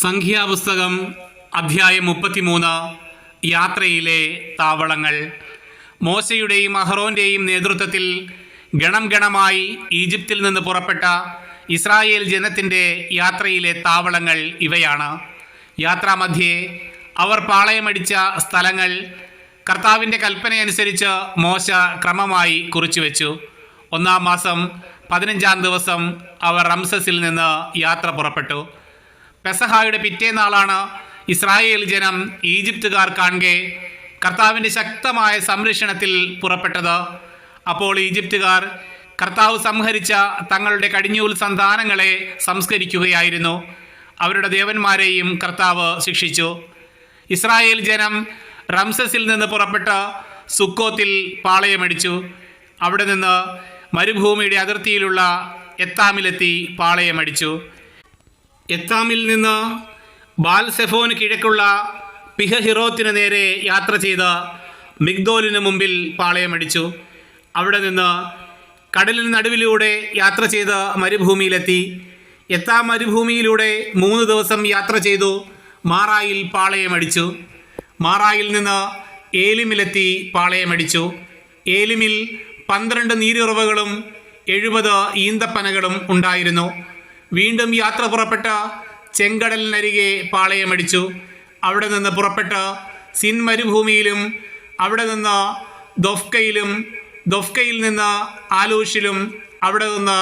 സംഖ്യാപുസ്തകം അധ്യായം മുപ്പത്തിമൂന്ന് യാത്രയിലെ താവളങ്ങൾ. മോശയുടെയും അഹ്റോന്റെയും നേതൃത്വത്തിൽ ഗണം ഗണമായി ഈജിപ്തിൽ നിന്ന് പുറപ്പെട്ട ഇസ്രായേൽ ജനത്തിന്റെ യാത്രയിലെ താവളങ്ങൾ ഇവയാണ്. യാത്രാമധ്യേ അവർ പാളയമടിച്ച സ്ഥലങ്ങൾ കർത്താവിന്റെ കൽപ്പനയനുസരിച്ച് മോശ ക്രമമായി കുറിച്ചു വെച്ചു. ഒന്നാം മാസം പതിനഞ്ചാം ദിവസം അവർ റംസസിൽ നിന്ന് യാത്ര പുറപ്പെട്ടു. പെസഹായുടെ പിറ്റേന്നാളാണ് ഇസ്രായേൽ ജനം ഈജിപ്തുകാർ കാണെ കർത്താവിന്റെ ശക്തമായ സംരക്ഷണത്തിൽ പുറപ്പെട്ടത്. അപ്പോൾ ഈജിപ്തുകാർ കർത്താവ് സംഹരിച്ച തങ്ങളുടെ കടിഞ്ഞൂൽ സന്താനങ്ങളെ സംസ്കരിക്കുകയായിരുന്നു. അവരുടെ ദേവന്മാരെയും കർത്താവ് ശിക്ഷിച്ചു. ഇസ്രായേൽ ജനം റംസസിൽ നിന്ന് പുറപ്പെട്ട സുക്കോത്തിൽ പാളയമടിച്ചു. അവിടെ നിന്ന് മരുഭൂമിയുടെ അതിർത്തിയിലുള്ള എത്താമിലെത്തി പാളയമടിച്ചു. എത്താമിൽ നിന്ന് ബാൽസെഫോന് കിഴക്കുള്ള പിഹഹിറോത്തിന് നേരെ യാത്ര ചെയ്ത് മിഗ്ദോലിന് മുമ്പിൽ പാളയമടിച്ചു. അവിടെ നിന്ന് കടലിന് നടുവിലൂടെ യാത്ര ചെയ്ത് മരുഭൂമിയിലെത്തി. എത്താം മരുഭൂമിയിലൂടെ മൂന്ന് ദിവസം യാത്ര ചെയ്തു മാറായിൽ പാളയമടിച്ചു. മാറായിൽ നിന്ന് ഏലിമിലെത്തി പാളയമടിച്ചു. ഏലിമിൽ പന്ത്രണ്ട് നീരുറവകളും എഴുപത് ഈന്തപ്പനകളും ഉണ്ടായിരുന്നു. വീണ്ടും യാത്ര പുറപ്പെട്ട ചെങ്കടലിനരികെ പാളയമടിച്ചു. അവിടെ നിന്ന് പുറപ്പെട്ട സിൻ മരുഭൂമിയിലും അവിടെ നിന്ന് ദൊഫ്കയിലും ദൊഫ്കയിൽ നിന്ന് ആലൂഷിലും അവിടെ നിന്ന്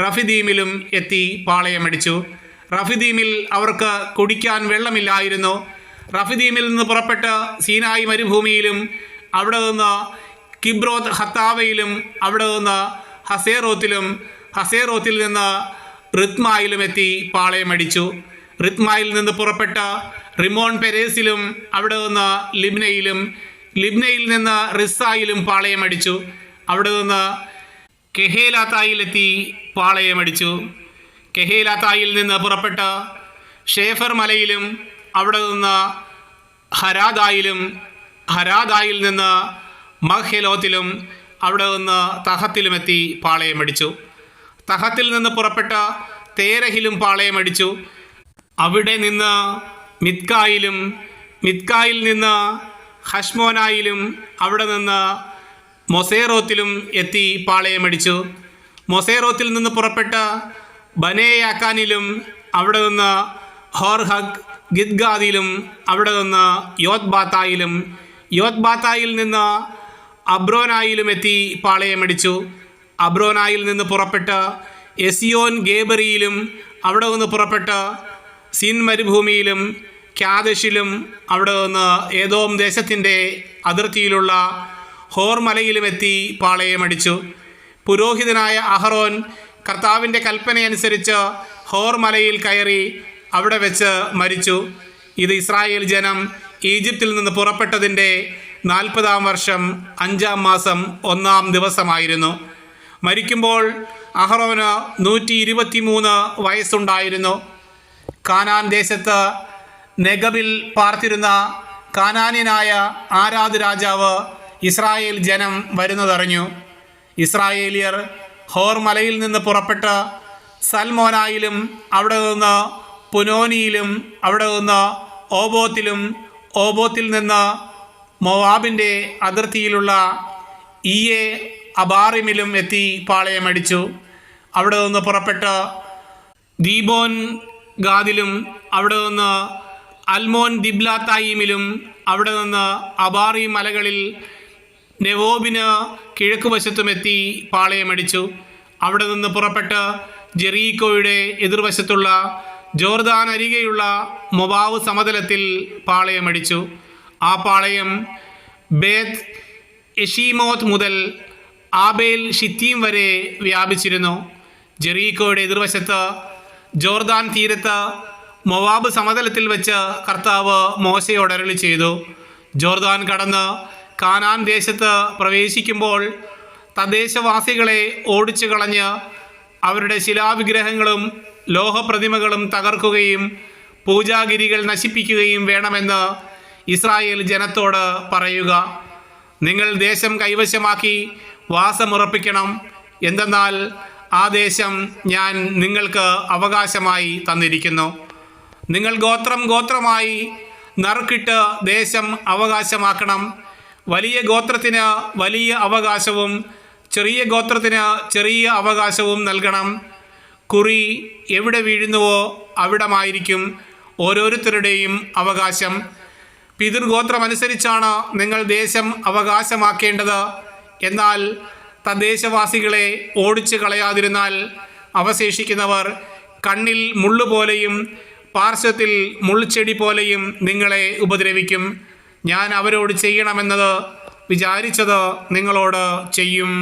റഫിദീമിലും എത്തി പാളയമടിച്ചു. റഫിദീമിൽ അവർക്ക് കുടിക്കാൻ വെള്ളമില്ലായിരുന്നു. റഫിദീമിൽ നിന്ന് പുറപ്പെട്ട് സീനായി മരുഭൂമിയിലും അവിടെ നിന്ന് കിബ്രോത്ത് ഹത്താവയിലും അവിടെ നിന്ന് ഹസേറോത്തിലും ഹസേറോത്തിൽ നിന്ന് റിത്മായിലും എത്തി പാളയമടിച്ചു റിത്മായിൽ നിന്ന് പുറപ്പെട്ട റിമോൺ പെരേസിലും അവിടെ നിന്ന് ലിബ്നയിലും ലിബ്നയിൽ നിന്ന് റിസായിലും പാളയമടിച്ചു അവിടെ നിന്ന് കെഹേലാത്തായിലെത്തി പാളയമടിച്ചു കെഹേലാത്തായിൽ നിന്ന് പുറപ്പെട്ട ഷേഫർ മലയിലും അവിടെ നിന്ന് ഹരാദായിലും ഹരാദായിൽ നിന്ന് മഹ്ഹെലോത്തിലും അവിടെ നിന്ന് തഹത്തിലുമെത്തി പാളയമടിച്ചു തഹത്തിൽ നിന്ന് പുറപ്പെട്ട തേരഹിലും പാളയമടിച്ചു അവിടെ നിന്ന് മിത്കായിലും മിത്കായിൽ നിന്ന് ഹഷ്മോനായിലും അവിടെ നിന്ന് മൊസേറോത്തിലും എത്തി പാളയമടിച്ചു മൊസേറോത്തിൽ നിന്ന് പുറപ്പെട്ട ബനേയാക്കാനിലും അവിടെ നിന്ന് ഹോർഹഗ് ഗിദ്ഗാദിലും അവിടെ നിന്ന് യോത്ബാത്തായിലും യോത്ബാത്തായിൽ നിന്ന് അബ്രോനായിലും എത്തി പാളയമടിച്ചു അബ്രോനായിൽ നിന്ന് പുറപ്പെട്ട് എസിയോൻ ഗേബറിയിലും അവിടെ നിന്ന് പുറപ്പെട്ട് സിൻ മരുഭൂമിയിലും ക്യാദശിലും അവിടെ നിന്ന് ഏതോം ദേശത്തിന്റെ അതിർത്തിയിലുള്ള ഹോർ മലയിലും എത്തി പാളയമടിച്ചു പുരോഹിതനായ അഹറോൻ കർത്താവിന്റെ കൽപ്പനയനുസരിച്ച് ഹോർ മലയിൽ കയറി അവിടെ വെച്ച് മരിച്ചു. ഇത് ഇസ്രായേൽ ജനം ഈജിപ്തിൽ നിന്ന് പുറപ്പെട്ടതിന്റെ നാൽപ്പതാം വർഷം അഞ്ചാം മാസം ഒന്നാം ദിവസമായിരുന്നു. മരിക്കുമ്പോൾ അഹ്റോന് നൂറ്റി ഇരുപത്തി മൂന്ന് വയസ്സുണ്ടായിരുന്നു. കാനാൻ ദേശത്ത് നെഗബിൽ പാർത്തിരുന്ന കാനാനിയനായ ആരാധ രാജാവ് ഇസ്രായേൽ ജനം വരുന്നതറിഞ്ഞു. ഇസ്രായേലിയർ ഹോർ മലയിൽ നിന്ന് പുറപ്പെട്ട് സൽമോനായിലും അവിടെ നിന്ന് പുനോനിയിലും അവിടെ നിന്ന് ഓബോത്തിലും ഓബോത്തിൽ നിന്ന് മൊവാബിന്റെ അതിർത്തിയിലുള്ള ഇയെ അബാറിമിലും എത്തി പാളയമടിച്ചു അവിടെ നിന്ന് പുറപ്പെട്ട ദീബോൻ ഗാദിലും അവിടെ നിന്ന് അൽമോൻ ദിബ്ലാത്തായിമിലും അവിടെ നിന്ന് അബാറി മലകളിൽ നെവോബിന് കിഴക്കുവശത്തുമെത്തി പാളയമടിച്ചു അവിടെ നിന്ന് പുറപ്പെട്ട് ജെറീക്കോയുടെ എതിർവശത്തുള്ള ജോർദാൻ അരികെയുള്ള മൊബാവ് സമതലത്തിൽ പാളയമടിച്ചു ആ പാളയം ബേത്ത് എഷീമോത്ത് മുതൽ ആബേൽ ഷിത്തീം വരെ വ്യാപിച്ചിരുന്നു. ജെറീക്കോയുടെ എതിർവശത്ത് ജോർദാൻ തീരത്ത് മൊവാബ് സമതലത്തിൽ വെച്ച് കർത്താവ് മോശയോടരളി ചെയ്തു. ജോർദാൻ കടന്ന് കാനാൻ ദേശത്ത് പ്രവേശിക്കുമ്പോൾ തദ്ദേശവാസികളെ ഓടിച്ചു കളഞ്ഞ് അവരുടെ ശിലാവിഗ്രഹങ്ങളും ലോഹപ്രതിമകളും തകർക്കുകയും പൂജാഗിരികൾ നശിപ്പിക്കുകയും വേണമെന്ന് ഇസ്രായേൽ ജനത്തോട് പറയുക. നിങ്ങൾ ദേശം കൈവശമാക്കി വാസമുറപ്പിക്കണം എന്തെന്നാൽ ആ ദേശം ഞാൻ നിങ്ങൾക്ക് അവകാശമായി തന്നിരിക്കുന്നു. നിങ്ങൾ ഗോത്രം ഗോത്രമായി നറുക്കിട്ട് ദേശം അവകാശമാക്കണം. വലിയ ഗോത്രത്തിന് വലിയ അവകാശവും ചെറിയ ഗോത്രത്തിന് ചെറിയ അവകാശവും നൽകണം. കുറി എവിടെ വീഴുന്നുവോ അവിടമായിരിക്കും ഓരോരുത്തരുടെയും അവകാശം. പിതൃഗോത്രമനുസരിച്ചാണ് നിങ്ങൾ ദേശം അവകാശമാക്കേണ്ടത്. എന്നാൽ തദ്ദേശവാസികളെ ഓടിച്ചു കളയാതിരുന്നാൽ അവശേഷിക്കുന്നവർ കണ്ണിൽ മുള്ളുപോലെയും പാർശ്വത്തിൽ മുൾച്ചെടി പോലെയും നിങ്ങളെ ഉപദ്രവിക്കും. ഞാൻ അവരോട് ചെയ്യണമെന്നത് വിചാരിച്ചത് നിങ്ങളോട് ചെയ്യും.